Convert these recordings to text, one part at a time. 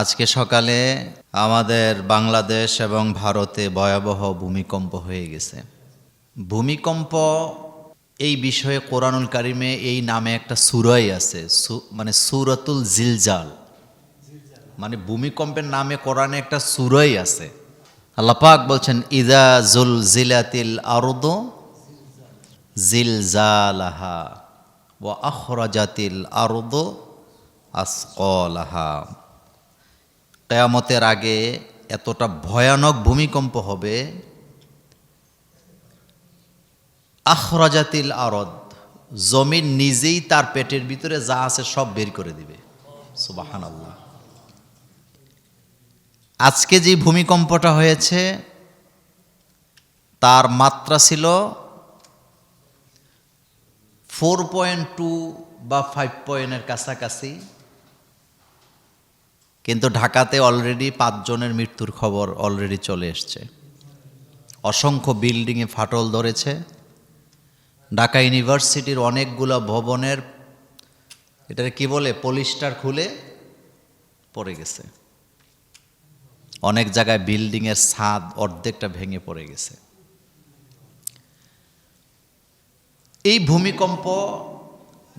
আজকে সকালে আমাদের বাংলাদেশ এবং ভারতে ভয়াবহ ভূমিকম্প হয়ে গেছে। ভূমিকম্প এই বিষয়ে কোরআনুল কারিমে এই নামে একটা সুরাই আছে মানে সুরাতুল জিলজাল। মানে ভূমিকম্পের নামে কোরআনে একটা সুরাই আছে। আল্লাহ পাক বলছেন, ইদা জুল জিলাতিল আরদ জিলজালাহা ও আখরাজাতিল আরদ আসকলাহা। কেয়ামতের আগে এতটা ভয়ানক ভূমিকম্প হবে। আখরাজাতিল আরদ, জমিন নিজেই তার পেটের ভিতরে যা আছে সব বের করে দিবে। সুবাহান আল্লাহ আজকে যে ভূমিকম্পটা হয়েছে, তার মাত্রা ছিল ফোর পয়েন্ট টু বা ফাইভ পয়েন্টের কাছাকাছি। কিন্তু ঢাকাতে অলরেডি পাঁচজনের মৃত্যুর খবর অলরেডি চলে এসছে। অসংখ্য বিল্ডিংয়ে ফাটল ধরেছে। ঢাকা ইউনিভার্সিটির অনেকগুলো ভবনের, এটার কি বলে, পলিস্টার খুলে পড়ে গেছে। অনেক জায়গায় বিল্ডিংয়ের ছাদ অর্ধেকটা ভেঙে পড়ে গেছে। এই ভূমিকম্প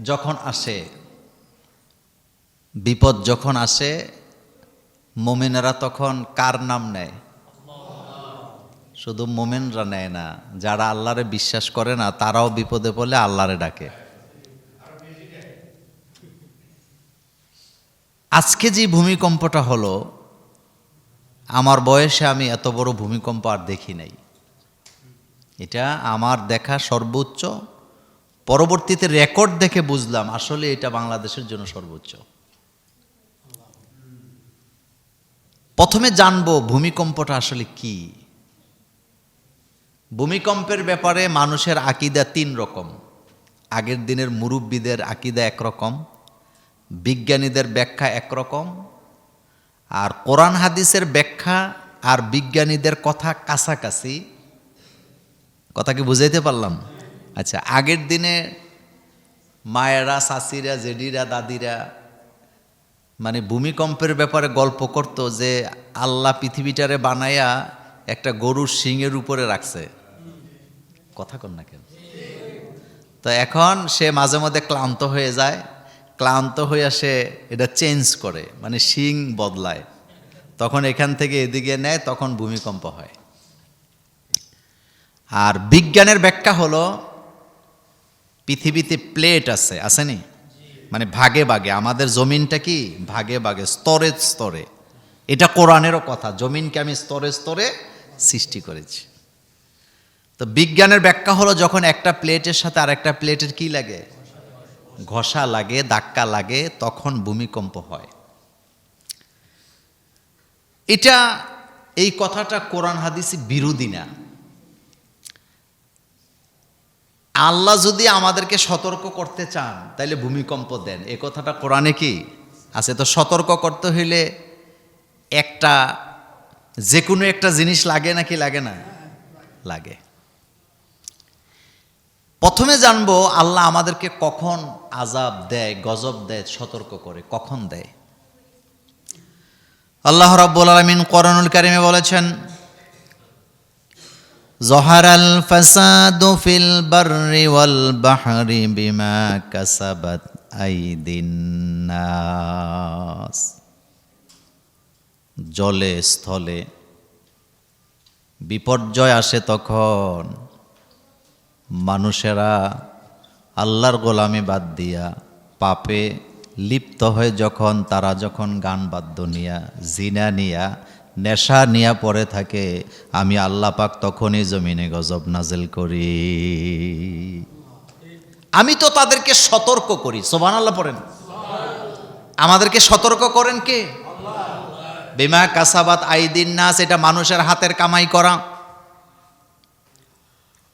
যখন আসে, বিপদ যখন আসে মোমেনেরা তখন কার নাম নেয়? শুধু মোমেনরা নেয় না, যারা আল্লাহরে বিশ্বাস করে না, তারাও বিপদে পড়লে আল্লাহরে ডাকে। আজকে যে ভূমিকম্পটা হলো, আমার বয়সে আমি এত বড় ভূমিকম্প আর দেখি নাই। এটা আমার দেখা সর্বোচ্চ, পরবর্তীতে রেকর্ড দেখে বুঝলাম আসলে এটা বাংলাদেশের জন্য সর্বোচ্চ। প্রথমে জানব ভূমিকম্পটা আসলে কি। ভূমিকম্পের ব্যাপারে মানুষের আকিদা তিন রকম। আগের দিনের মুরব্বীদের আকিদা একরকম, বিজ্ঞানীদের ব্যাখ্যা একরকম, আর কোরআন হাদিসের ব্যাখ্যা আর বিজ্ঞানীদের কথা কাছাকাছি। কথা কি বুঝাইতে পারলাম? আচ্ছা আগের দিনে মায়েরা শাশিরা জেডিরা দাদিরা মানে ভূমিকম্পের ব্যাপারে গল্প করত যে আল্লাহ পৃথিবীটারে বানায়া একটা গরুর শিংয়ের উপরে রাখছে। কথা কন না কেন? তো এখন সে মাঝে মধ্যে ক্লান্ত হয়ে যায়। ক্লান্ত হয়ে সে এটা চেঞ্জ করে মানে শিং বদলায়। তখন এখান থেকে এদিকে নেয়, তখন ভূমিকম্প হয়। আর বিজ্ঞানের ব্যাখ্যা হলো, পৃথিবীতে প্লেট আছে আসেনি মানে ভাগে ভাগে, আমাদের জমিনটা কি? ভাগে ভাগে, স্তরে স্তরে। এটা কোরআনেরও কথা, জমিনকে আমি স্তরে স্তরে সৃষ্টি করেছি। তো বিজ্ঞানের ব্যাখ্যা হলো যখন একটা প্লেটের সাথে আর একটা প্লেটের কি লাগে? ঘষা লাগে, ধাক্কা লাগে, তখন ভূমিকম্প হয়। এটা, এই কথাটা কোরআন হাদিসি বিরোধী না। আল্লাহ যদি আমাদেরকে সতর্ক করতে চান, তাইলে ভূমিকম্প দেন। এ কথাটা কোরআনে কি? আছে তো সতর্ক করতে হইলে একটা যে কোনো একটা জিনিস লাগে নাকি লাগে না? লাগে। প্রথমে জানব, আল্লাহ আমাদেরকে কখন আজাব দেয়, গজব দেয়, সতর্ক করে। কখন দেয়? আল্লাহ রাব্বুল আলামিন কোরআনুল কারিমে বলেছেন জহার আল ফাসাদু ফিল বাররি ওয়াল বাহরি বিমা কাসাবাত আইদিন জলে, স্থলে বিপর্যয় আসে তখন মানুষেরা আল্লাহর গোলামি বাদ দিয়া পাপে লিপ্ত হয়ে যখন তারা যখন গান বাদ্য নিয়া, জিনা নিয়া নেশা নিয়া পড়ে থাকে, আমি আল্লাহ পাক তখনই জমিনে গজব নাজেল করি। আমি তো তাদেরকে সতর্ক করি সোবান আল্লাহ পড়েন। আমাদেরকে সতর্ক করেন কে? বিমা কাসাবাত আইদিন নাস, এটা মানুষের হাতের কামাই করা।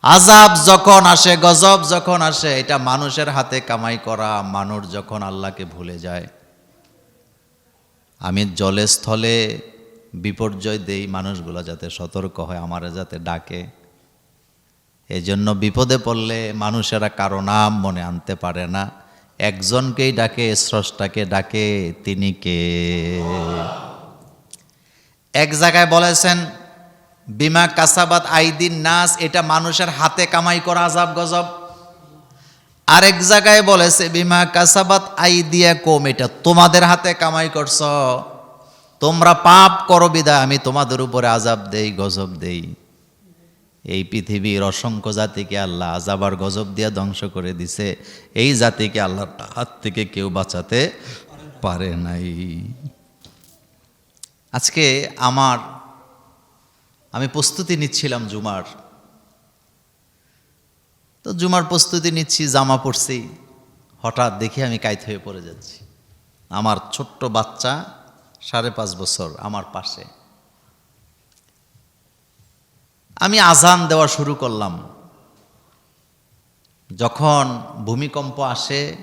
আজাব যখন আসে, গজব যখন আসে, এটা মানুষের হাতে কামাই করা, মানুষ যখন আল্লাহকে ভুলে যায়। আমি জলে স্থলে বিপর্যয় দেই মানুষগুলো যাতে সতর্ক হয়, আমারা যাতে ডাকে। এই জন্য বিপদে পড়লে মানুষেরা কারও নাম মনে আনতে পারে না। একজনকেই ডাকে স্রষ্টাকে ডাকে, তিনি কে? এক জায়গায় বলেছেন, বিমা কাসাবাত আইদিন নাস, এটা মানুষের হাতে কামাই করা আজাব গজব। আরেক জায়গায় বলেছে, বিমা কাসাবাত আইদিয়া কম এটা তোমাদের হাতে কামাই করছ। তোমরা পাপ করো বিদায়, আমি তোমাদের উপরে আজাব দেই, গজব দেই। এই পৃথিবীর অসংখ্য জাতিকে আল্লাহ আজাবার গজব দিয়া ধ্বংস করে দিছে। এই জাতিকে আল্লাহর হাত থেকে কেউ বাঁচাতে পারে নাই। আজকে আমার, আমি প্রস্তুতি নিচ্ছিলাম জুমার। তো জুমার প্রস্তুতি নিচ্ছি, জামা পরছি। হঠাৎ দেখি আমি কাইত হয়ে পড়ে যাচ্ছি। আমার ছোট্ট বাচ্চা সাড়ে পাঁচ বছর আমার পাশে। আমি আজান দেওয়া শুরু করলাম। যখন ভূমিকম্প আসে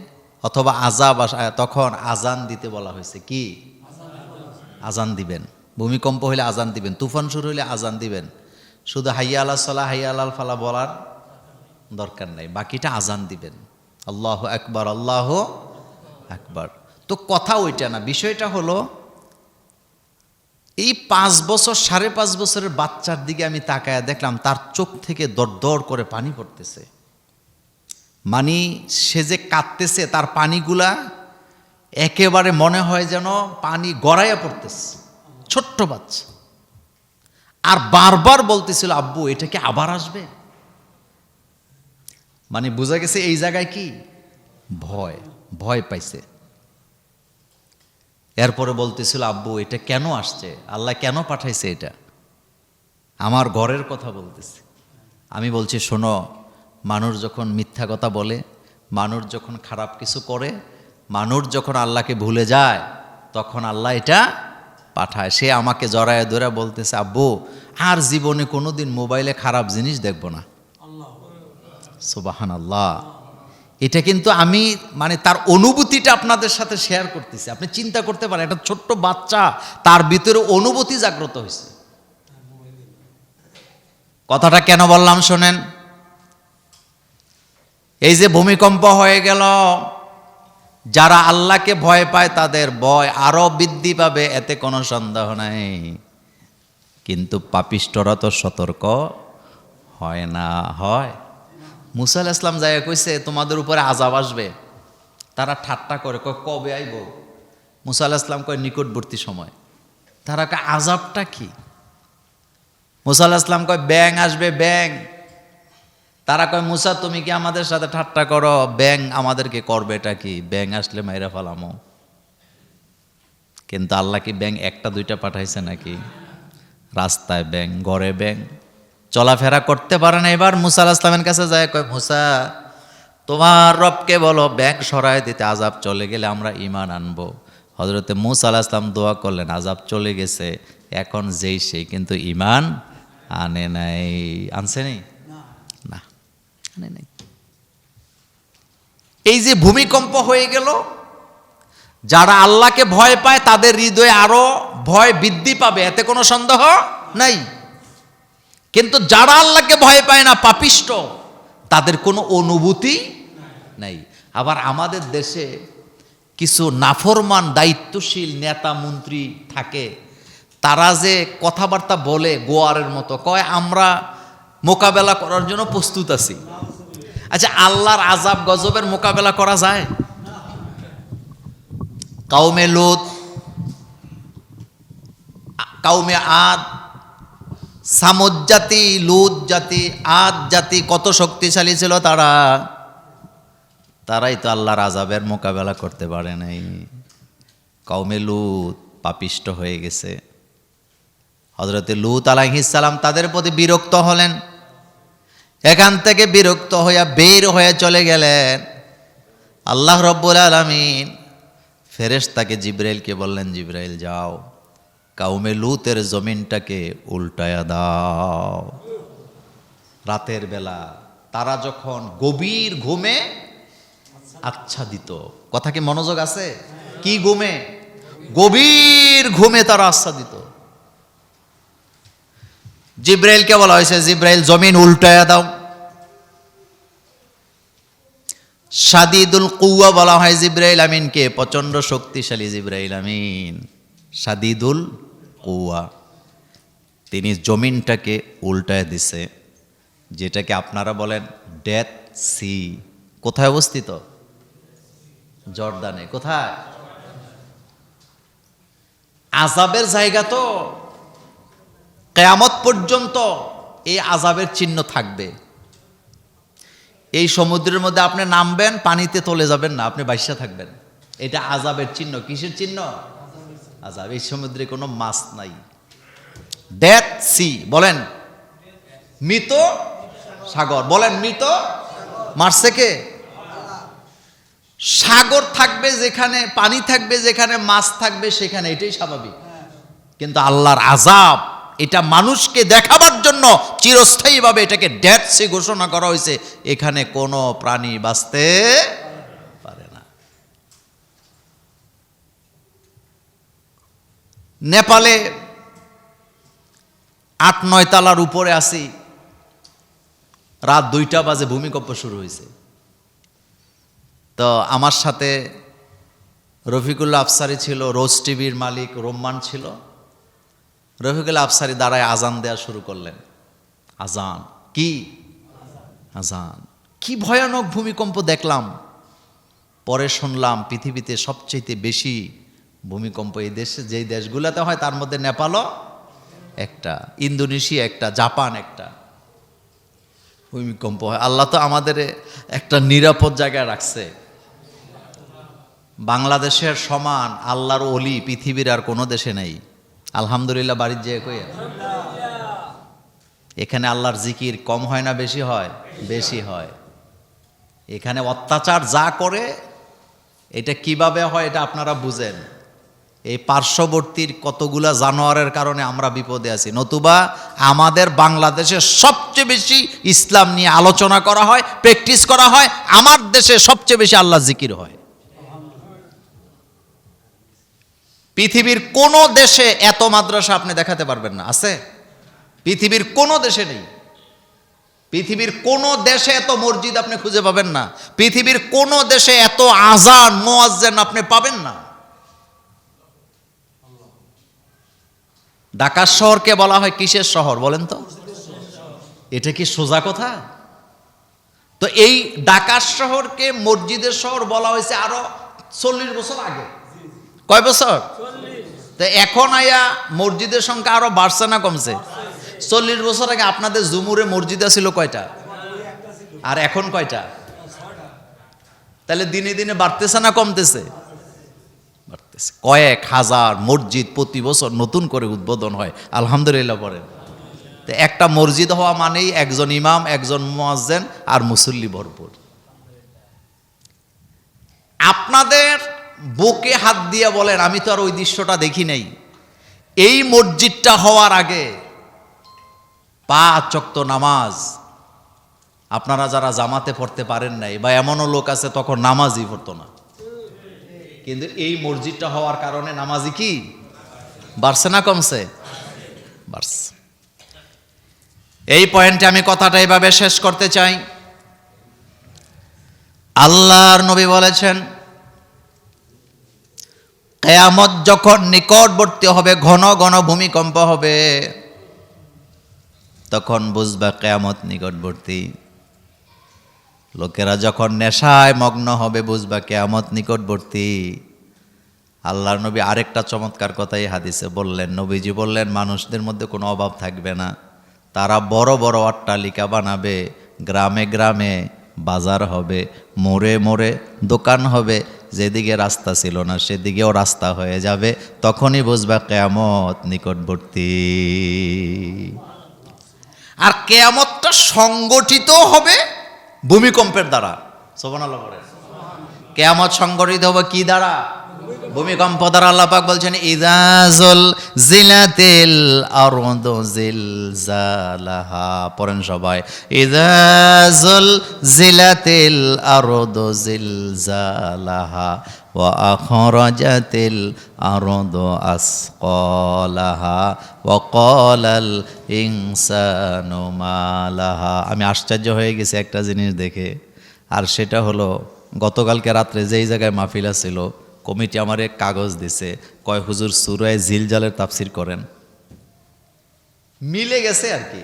অথবা আজাব আসে, তখন আজান দিতে বলা হয়েছে। কি? আজান দিবেন। ভূমিকম্প হলে আজান দিবেন। তুফান শুরু হলে আজান দিবেন। শুধু হাইয়া আল্লাহ সাল্লাহ হাইয়া আল্লাহ ফালা বলার দরকার নাই। বাকিটা আজান দিবেন। আল্লাহ একবার আল্লাহ একবার তো কথা ওইটা না। বিষয়টা হলো এই পাঁচ বছর, সাড়ে পাঁচ বছরের বাচ্চার দিকে আমি তাকায় দেখলাম, তার চোখ থেকে দরদর করে পানি পড়তেছে। মানে সে যে কাঁদতেছে, তার পানিগুলা একেবারে মনে হয় যেন পানি গড়াইয়া পড়তেছে। ছোট্ট বাচ্চা। আর বারবার বলতেছিল, আব্বু, এটা কি আবার আসবে? মানে বোঝা গেছে এই জায়গায় কি? ভয় ভয় পাইছে। এরপরে বলতেছিল আব্বু এটা কেন আসছে? আল্লাহ কেন পাঠাইছে এটা? আমার ঘরের কথা বলতেছে। আমি বলছি শোনো মানুষ যখন মিথ্যা কথা বলে মানুষ যখন খারাপ কিছু করে মানুষ যখন আল্লাহকে ভুলে যায় তখন আল্লাহ এটা পাঠায়। সে আমাকে জড়ায় ধরে বলতেছে আব্বু আর জীবনে কোনোদিন মোবাইলে খারাপ জিনিস দেখব না। সুবাহান আল্লাহ এটা কিন্তু আমি মানে তার অনুভূতিটা আপনাদের সাথে শেয়ার করতেছি। আপনি চিন্তা করতে পারেন, একটা ছোট্ট বাচ্চা, তার ভিতরে অনুভূতি জাগ্রত হয়েছে। কথাটা কেন বললাম শোনেন? এই যে ভূমিকম্প হয়ে গেল, যারা আল্লাহকে ভয় পায় তাদের ভয় আরও বৃদ্ধি পাবে, এতে কোনো সন্দেহ নাই। কিন্তু পাপিষ্টরা তো সতর্ক হয় না, হয়। মুসা আলাহ ইসলাম জায়গা কইছে, তোমাদের উপরে আজাব আসবে। তারা ঠাট্টা করে, কয়, কবে আইব? মুসা আলাহ ইসলাম কয়, নিকটবর্তী সময়। তারা কয় আজাবটা কি? মুসা আলাহ ইসলাম কয় ব্যাং আসবে ব্যাং তারা কয়, মুসা, তুমি কি আমাদের সাথে ঠাট্টা করো? ব্যাং আমাদেরকে করবে, এটা কি? ব্যাং আসলে মাইরা ফালামো। কিন্তু আল্লাহ কি ব্যাং একটা, দুইটা পাঠাইছে নাকি? রাস্তায় ব্যাং ঘরে ব্যাং চলাফেরা করতে পারে না। এবার মুসা আলাহ ইসলামের কাছে যায় কয় মুসা তোমার রবকে বলো ব্যাগ সরায় দিতে আজাব চলে গেলে আমরা ইমান আনব। হজরতে মুসা আলাহ ইসলাম দোয়া করলেন আজাব চলে গেছে এখন যেই সেই কিন্তু ইমান আনে নাই। আনছে নেই না আনে নাই। এই যে ভূমিকম্প হয়ে গেল যারা আল্লাহকে ভয় পায় তাদের হৃদয়ে আরও ভয় বৃদ্ধি পাবে এতে কোনো সন্দেহ নাই? কিন্তু যারা আল্লাহকে ভয় পায় না, পাপিষ্ট, তাদের কোনো অনুভূতি নাই। আবার আমাদের দেশে কিছু নাফরমান, দায়িত্বশীল নেতা, মন্ত্রী থাকে, তারা যে কথাবার্তা বলে গোয়ারের মতো, কয়, আমরা মোকাবেলা করার জন্য প্রস্তুত আছি। আচ্ছা আল্লাহর আজাব গজবের মোকাবেলা করা যায়? কাউমে লোত কাউমে আদ সামুদ জাতি, লুত জাতি, আদ জাতি কত শক্তিশালী ছিল তারা? তারাই তো আল্লাহর আজাবের মোকাবেলা করতে পারে নাই। কৌমে লুত পাপিষ্ট হয়ে গেছে। হজরতে লুত আলাইহিসালাম তাদের প্রতি বিরক্ত হলেন। এখান থেকে বিরক্ত হইয়া বের হয়ে চলে গেলেন। আল্লাহ রব্বুল আলমিন ফেরেশ তাকে জিব্রাইলকে বললেন, জিব্রাইল, যাও। কাউমে লুতের জমিনটাকে উল্টায়া দাও। রাতের বেলা তারা যখন গভীর ঘুমে আচ্ছাদিত। কথা কি মনোযোগ আছে? কি ঘুমে? গভীর ঘুমে তারা আচ্ছাদিত। জিব্রাইলকে বলা হয়েছে, জিব্রাইল, জমিন উল্টায়া দাও। সাদিদুল কুয়া বলা হয়, জিব্রাইল আমিনকে। প্রচণ্ড শক্তিশালী জিব্রাইল আমিন। সাদিদুল কুয়া। তিনি জমিনটাকে উল্টায় দিছে, যেটাকে আপনারা বলেন ডেথ সি। কোথায় অবস্থিত? জর্দানে। কোথায়? আজাবের জায়গা তো। কেয়ামত পর্যন্ত এই আজাবের চিহ্ন থাকবে। এই সমুদ্রের মধ্যে আপনি নামবেন, পানিতে তলে যাবেন না, আপনি বাইসা থাকবেন। এটা আজাবের চিহ্ন। কিসের চিহ্ন? আজাব। এই সমুদ্রে কোনো মাছ নাই। ডেথ সি বলেন। মৃত সাগর। বলেন, মৃত মারছে কে? সাগর থাকবে যেখানে, পানি থাকবে যেখানে, মাছ থাকবে সেখানে। এটাই স্বাভাবিক। কিন্তু আল্লাহর আজাব, এটা মানুষকে দেখাবার জন্য চিরস্থায়ীভাবে এটাকে ডেথ সি ঘোষণা করা হয়েছে। এখানে কোনো প্রাণী বাঁচতে পারে না নেপালে আট, নয় তালার উপরে আসি রাত দুইটা বাজে ভূমিকম্প শুরু হয়েছে তো আমার সাথে রফিকুল্লা আফসারি ছিল, রোজ টিভির মালিক, রোম্মান ছিল। রফিকুল্লা আফসারি দাঁড়ায় আজান দেওয়া শুরু করলেন। আজান? কি? আজান। কি ভয়ানক ভূমিকম্প দেখলাম। পরে শুনলাম পৃথিবীতে সবচেয়ে বেশি ভূমিকম্প এই দেশে, যেই দেশগুলোতে হয়, তার মধ্যে নেপালও একটা, ইন্দোনেশিয়া একটা, জাপান একটা। ভূমিকম্প হয়। আল্লাহ তো আমাদের একটা নিরাপদ জায়গায় রাখছে। বাংলাদেশের সমান আল্লাহর অলি পৃথিবীর আর কোনো দেশে নেই। আলহামদুলিল্লাহ, বাড়ির যে কই এখানে আল্লাহর জিকির কম হয় না, বেশি হয়? বেশি হয়। এখানে অত্যাচার যা করে, এটা কীভাবে হয়, এটা আপনারা বুঝেন। এই পার্শ্ববর্তীর কতগুলা জানোয়ারের কারণে আমরা বিপদে আছি। নতুবা আমাদের বাংলাদেশে সবচেয়ে বেশি ইসলাম নিয়ে আলোচনা করা হয়, প্র্যাকটিস করা হয়, আমার দেশে সবচেয়ে বেশি আল্লাহ জিকির হয়। পৃথিবীর কোনো দেশে এত মাদ্রাসা আপনি দেখাতে পারবেন না, আছে? পৃথিবীর কোনো দেশে নেই। পৃথিবীর কোনো দেশে এত মসজিদ আপনি খুঁজে পাবেন না। পৃথিবীর কোনো দেশে এত আজান, মোয়াজ্জেন আপনি পাবেন না। ঢাকা শহরকে বলা হয় কিসের শহর বলেন তো? এটা কি সোজা কথা? তো এই ঢাকা শহরকে মসজিদের শহর বলা হয়েছে আরও চল্লিশ বছর আগে। কয় বছর? তো এখন আয়া মসজিদের সংখ্যা আরও বাড়ছে না কমছে? চল্লিশ বছর আগে আপনাদের জুমুরে মসজিদ ছিল কয়টা? আর এখন কয়টা? তাহলে দিনে দিনে বাড়তেছে না কমতেছে? বাড়তেছে কয়েক হাজার মসজিদ প্রতি বছর নতুন করে উদ্বোধন হয়। আলহামদুলিল্লাহ বলেন তো একটা মসজিদ হওয়া মানেই একজন ইমাম, একজন মুয়াজ্জেন আর মুসল্লি ভরপুর। আপনাদের বুকে হাত দিয়ে বলেন, আমি তো আর ওই দৃশ্যটা দেখি নাই। এই মসজিদটা হওয়ার আগে পাঁচ চক্ত নামাজ আপনারা যারা জামাতে পড়তে পারেন নাই বা এমনও লোক আছে তখন নামাজই পড়তো না। কিন্তু এই মসজিদটা হওয়ার কারণে নামাজি কি? বাড়ছে না কমছে? এই পয়েন্টে আমি কথাটা এইভাবে শেষ করতে চাই। আল্লাহর নবী বলেছেন, কেয়ামত যখন নিকটবর্তী হবে, ঘন ঘন ভূমিকম্প হবে, তখন বুঝবা কেয়ামত নিকটবর্তী। লোকেরা যখন নেশায় মগ্ন হবে বুঝবা কেয়ামত নিকটবর্তী। আল্লাহর নবী আরেকটা চমৎকার কথাই হাদিসে বললেন, নবীজি বললেন, মানুষদের মধ্যে কোনো অভাব থাকবে না। তারা বড় বড় অট্টালিকা বানাবে, গ্রামে গ্রামে বাজার হবে, মোড়ে মোড়ে দোকান হবে। যেদিকে রাস্তা ছিল না, সেদিকেও রাস্তা হয়ে যাবে। তখনই বুঝবা কেয়ামত নিকটবর্তী। আর কেয়ামতটা সংগঠিত হবে ভূমিকম্পের দ্বারা। সোবান আল্লাহ কেয়ামত সংগঠিত হবে কি দ্বারা? ভূমিকম্প দ্বারা আল্লাহ পাক বলছেন ইজাজুল জিলাতিল আরদু জিলজালাহা। পড়েন সবাই ইজাজুল জিলাতিল আরদু জিলজালাহা ওয়া আখরাজাতিল আরদু আসকালাহা ওয়া ক্বালাল ইনসানু মা লাহা আমি আশ্চর্য হয়ে গেছি একটা জিনিস দেখে। আর সেটা হলো, গতকালকে রাত্রে যেই জায়গায় মাহফিলা ছিল কমিটি আমার কাগজ দিছে, কয়, হুজুর, সুরায় জিলজালের তাফসির করেন। মিলে গেছে আর কি।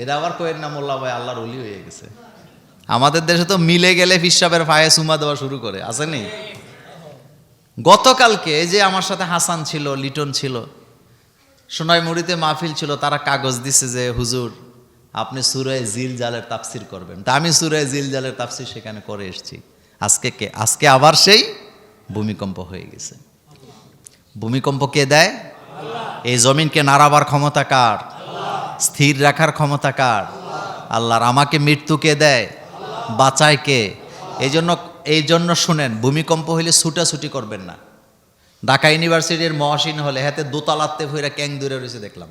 এটা আবার কোয়ের নাম মোল্লা ভাই আল্লাহর অলি হয়ে গেছে। আমাদের দেশে তো মিলে গেলে ফিসাবের ফায়ে সুমা দেওয়া শুরু করে আসেনি গতকালকে যে আমার সাথে হাসান ছিল, লিটন ছিল সোনাই মুড়িতে মাহফিল ছিল, তারা কাগজ দিছে যে, হুজুর, আপনি সুরায় জিল জালের তাফসির করবেন। তা আমি সুরায় জিল জালের তাফসির সেখানে করে এসেছি। আজকে কে? আজকে আবার সেই ভূমিকম্প হয়ে গেছে। ভূমিকম্প কে দেয়? এই জমিনকে নাড়াবার ক্ষমতা কার? স্থির রাখার ক্ষমতা কার? আল্লাহর আমাকে মৃত্যু কে দেয়? বাঁচায় কে? এই জন্য এই জন্য শুনেন, ভূমিকম্প হইলে ছুটাছুটি করবেন না। ঢাকা ইউনিভার্সিটির মহাসীন হলে হাতে দোতলাতে ভইরা ক্যাং দূরে রয়েছে দেখলাম।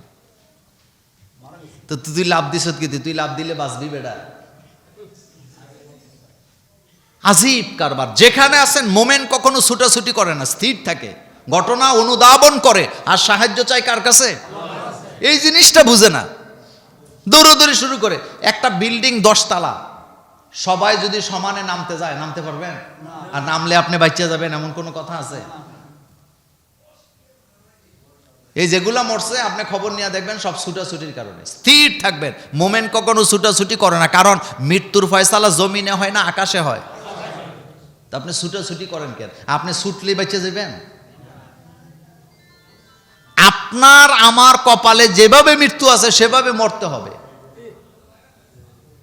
তো তুই লাভ দিস কি তুই? লাভ দিলে বাঁচবি বেড়া আজিব কারবার। যেখানে আছেন মোমেন্ট কখনো ছুটাছুটি করে না, স্থির থাকে। ঘটনা অনুধাবন করে। আর সাহায্য চায় কার কাছে? এই জিনিসটা বুঝে না। দৌড়দৌড়ি শুরু করে। একটা বিল্ডিং দশতলা। সবাই যদি সমানে নামতে যায়, নামতে পারবেন? আর নামলে আপনি বাচ্চা যাবেন, এমন কোনো কথা আছে? এই যেগুলা মরছে, আপনি খবর নিয়ে দেখবেন, সব ছুটাছুটির কারণে। স্থির থাকবেন। মোমেন্ট কখনো ছুটাছুটি করে না। কারণ মৃত্যুর ফয়সালা জমিনে হয় না, আকাশে হয়। তা আপনি ছুটাছুটি করেন কেন? আপনি ছুটলেই বেঁচে যাবেন? আপনার, আমার কপালে যেভাবে মৃত্যু আছে, সেভাবে মরতে হবে।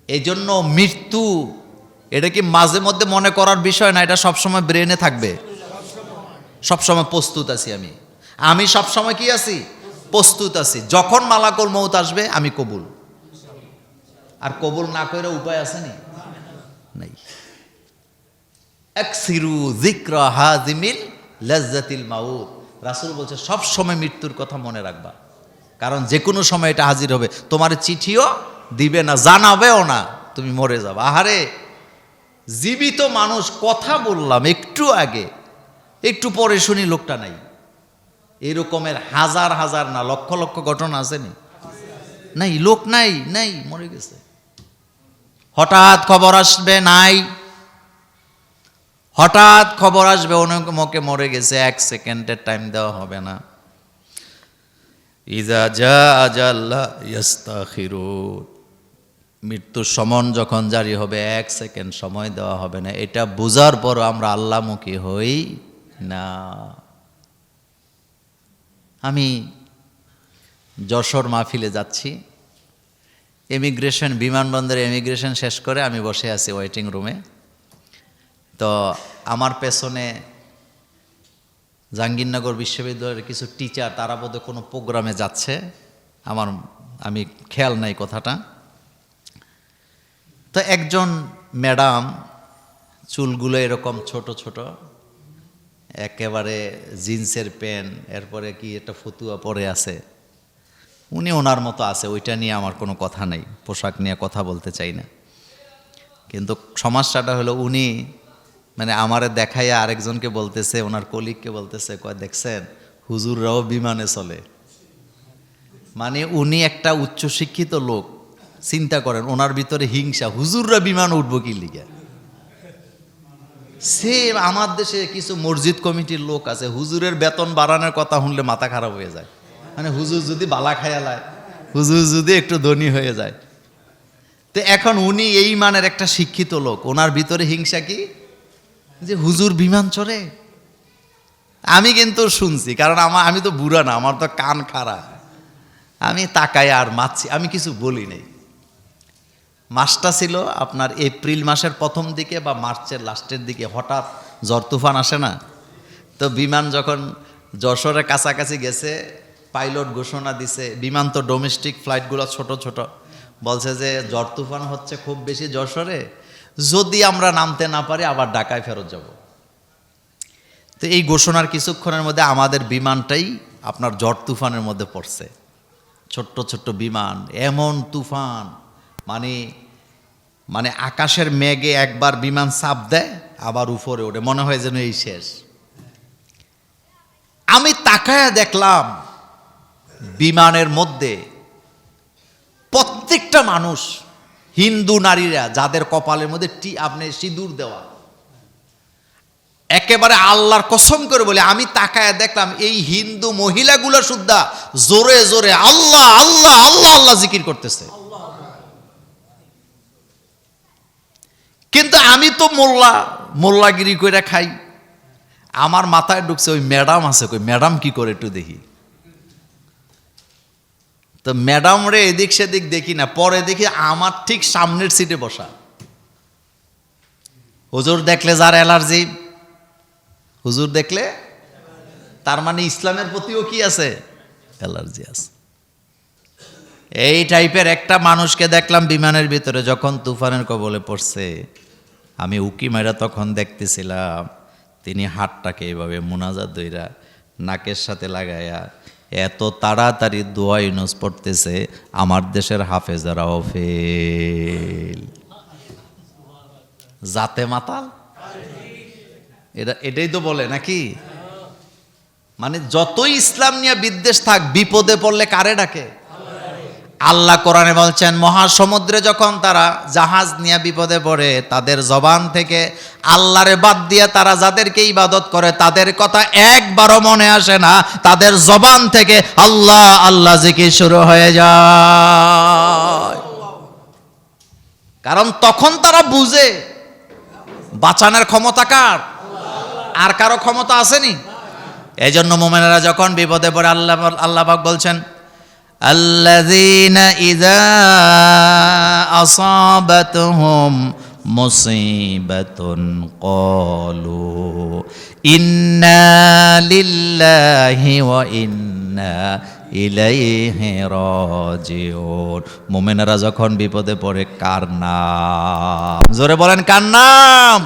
এই জন্য মৃত্যু, এটা কি মাঝে মধ্যে মনে করার বিষয় না? এটা সবসময় ব্রেনে থাকবে। সবসময় প্রস্তুত আছি আমি। আমি সবসময় কি আছি? প্রস্তুত আছি। যখন মালাকুল মৌত আসবে, আমি কবুল। আর কবুল না করে উপায় আছে নি? নাই। একসিরু জিক্র হাজিমিল লজ্জাতিল মাউত। রাসূল বলছে, সব সময় মৃত্যুর কথা মনে রাখবা। কারণ যে কোনো সময় এটা হাজির হবে। তোমার চিঠিও দিবে না, জানাবেও না, তুমি মরে যাবে। আহারে, জীবিত মানুষ, কথা বললাম একটু আগে, একটু পরে শুনি লোকটা নাই। এরকমের হাজার হাজার না, লক্ষ লক্ষ ঘটনা আসেনি নাই, লোক নাই নাই, মরে গেছে। হঠাৎ খবর আসবে, নাই। হঠাৎ খবর আসবে, অনেকমকে মরে গেছে, এক সেকেন্ডের টাইম দেওয়া হবে না। ইজা যা আজাল্লা ইয়াস্তাখিরুন। মৃত্যুর সমন যখন জারি হবে, এক সেকেন্ড সময় দেওয়া হবে না। এটা বোঝার পর আমরা আল্লাহমুখী হই না। আমি যশোর মাহফিলে যাচ্ছি। ইমিগ্রেশন, বিমানবন্দরে ইমিগ্রেশন শেষ করে আমি বসে আছি ওয়েটিং রুমে তো আমার পেছনে জাহাঙ্গীরনগর বিশ্ববিদ্যালয়ের কিছু টিচার তারা বোধহয় কোনো প্রোগ্রামে যাচ্ছে। আমার, আমি খেয়াল নাই কথাটা। তো একজন ম্যাডাম চুলগুলো এরকম ছোট ছোট, একেবারে জিন্সের প্যান্ট, এরপরে কি একটা ফতুয়া পরে আছে। উনি ওনার মতো আছে, ওইটা নিয়ে আমার কোনো কথা নেই, পোশাক নিয়ে কথা বলতে চাই না। কিন্তু সমস্যাটা হলো উনি মানে আমারে দেখাইয়া আরেকজনকে বলতেছে, ওনার কলিগকে বলতেছে, কয়, দেখছেন, হুজুররাও বিমানে চলে। মানে উনি একটা উচ্চশিক্ষিত লোক, চিন্তা করেন, ওনার ভিতরে হিংসা, হুজুররা বিমান উঠবো কি লিগে? সেম আমার দেশে কিছু মসজিদ কমিটির লোক আছে, হুজুরের বেতন বাড়ানোর কথা শুনলে মাথা খারাপ হয়ে যায়। মানে হুজুর যদি বালা খায়ালায় হুজুর যদি একটু ধনী হয়ে যায়। তো এখন উনি এই মানের একটা শিক্ষিত লোক, ওনার ভিতরে হিংসা কি? যে হুজুর বিমান চড়ে? আমি কিন্তু শুনছি, কারণ আমার আমি তো বুড়া না, আমার তো কান খারাপ আমি তাকাই আর মারছি, আমি কিছু বলি নাই। মাসটা ছিল আপনার এপ্রিল মাসের প্রথম দিকে বা মার্চের লাস্টের দিকে, হঠাৎ ঝড় তুফান আসে না? তো বিমান যখন যশোরের কাছাকাছি গেছে, পাইলট ঘোষণা দিছে, বিমান তো ডোমেস্টিক ফ্লাইটগুলো ছোট ছোট। বলছে যে ঝড় তুফান হচ্ছে খুব বেশি যশোরে যদি আমরা নামতে না পারি, আবার ঢাকায় ফেরত যাব। তো এই ঘোষণার কিছুক্ষণের মধ্যে আমাদের বিমানটাই আপনার ঝড় তুফানের মধ্যে পড়ছে। ছোট্ট ছোট্ট বিমান, এমন তুফান মানে মানে আকাশের মেঘে একবার বিমান চাপ দেয়, আবার উপরে ওঠে, মনে হয় যেন এই শেষ। আমি তাকায় দেখলাম, বিমানের মধ্যে প্রত্যেকটা মানুষ হিন্দু নারীরা যাদের কপালের মধ্যে টি আপনি সিঁদুর দেওয়া, একেবারে আল্লাহর কসম করে বলে, আমি তাকায় দেখলাম এই হিন্দু মহিলাগুলো সুদ্ধা জোরে জোরে আল্লাহ আল্লাহ আল্লাহ আল্লাহ জিকির করতেছে। কিন্তু আমি তো মোল্লা, মোল্লাগিরি করে খাই। আমার মাথায় ঢুকছে ওই ম্যাডাম আছে, কই ম্যাডাম কি করে একটু দেখি। তো ম্যাডাম রে এদিক সেদিক দেখি না, পরে দেখি আমার ঠিক সামনের সিটে বসা। হুজুর দেখলে যার অ্যালার্জি? হুজুর দেখলে? তার মানে ইসলামের প্রতিও কি আছে? অ্যালার্জি আছে। এই টাইপের একটা মানুষকে দেখলাম বিমানের ভিতরে, যখন তুফানের কবলে পড়ছে। আমি উকি মেরা তখন দেখতেছিলাম, তিনি হাতটাকে এইভাবে মোনাজাত দইরা নাকের সাথে লাগায়া এত তাড়াতাড়ি দোয়া ইউনুস পড়তেছে, আমার দেশের হাফেজারা ফেল। জাতে মাতাল? এটা, এটাই তো বলে নাকি? মানে যতই ইসলাম নিয়ে বিদ্বেষ থাক, বিপদে পড়লে কারে ডাকে? আল্লাহ কোরআনে বলছেন, মহাসমুদ্রে যখন তারা জাহাজ নিয়ে বিপদে পড়ে, তাদের জবান থেকে আল্লাহরে বাদ দিয়ে তারা যাদেরকে ইবাদত করে, তাদের কথা একবারও মনে আসে না। তাদের জবান থেকে আল্লাহ আল্লাহ জিকির শুরু হয়ে যায়। কারণ তখন তারা বুঝে, বাঁচানোর ক্ষমতা কার? আর কারও ক্ষমতা আসেনি। এই জন্য মোমেনেরা যখন বিপদে পড়ে, আল্লাহ আল্লাহবাক বলছেন الذين إذا أصابتهم مصيبة قالوا إنا لله وإنا ইলাইহি রাজিউন মুমিনেরা যখন বিপদে পড়ে কার নাম জোরে বলেন কার নাম